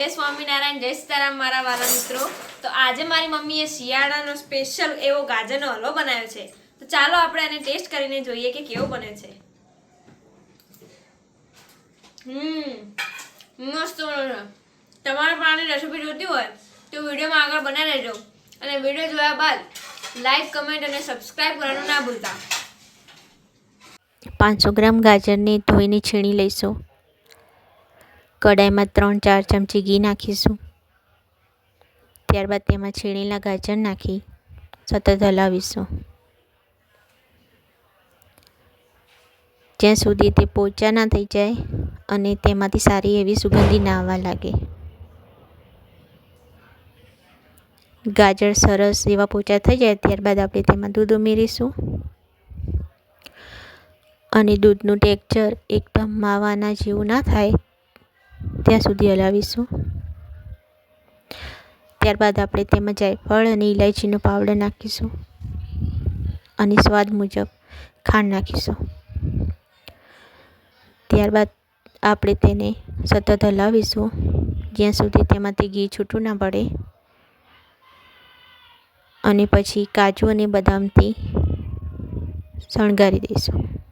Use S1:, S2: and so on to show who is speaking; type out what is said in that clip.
S1: જય સ્વામિનારાયણ, જય સીતારામ મારા વાલા મિત્રો. તો આજે મારી મમ્મીએ શિયાળાનો સ્પેશિયલ એવો ગાજરનો હલવો બનાવ્યો છે. તો ચાલો આપણે આને ટેસ્ટ કરીને જોઈએ કે કેવો બને છે. હમ, મસ્ત તમારે પણ આની રેસીપી જોતી હોય તો વિડીયોમાં આગળ બનાવી રહેજો અને વીડિયો જોયા બાદ લાઈક કમેન્ટ અને સબસ્ક્રાઇબ કરવાનું ના ભૂલતા.
S2: પાંચસો ગ્રામ ગાજરને ધોઈને છીણી લઈશું. કડાઈમાં ત્રણ, ચાર ચમચી ઘી નાખીશું. ત્યારબાદ તેમાં છીણેલા ગાજર નાખી સતત હલાવીશું. જ્યાં સુધી તે પોચા ના થઈ જાય અને તેમાંથી સારી એવી સુગંધી ના આવવા લાગે. ગાજર સરસ એવા પોચા થઈ જાય ત્યારબાદ આપણે તેમાં દૂધ ઉમેરીશું. અને દૂધનું ટેક્ચર એકદમ માવાના જેવું ના થાય ત્યાં સુધી હલાવીશું. ત્યારબાદ આપણે તેમાં જાયફળ અને ઇલાયચીનો પાવડર નાખીશું અને સ્વાદ મુજબ ખાંડ નાખીશું. ત્યારબાદ આપણે તેને સતત હલાવીશું, જ્યાં સુધી તેમાંથી ઘી છૂટું ના પડે. અને પછી કાજુ અને બદામથી શણગારી દઈશું.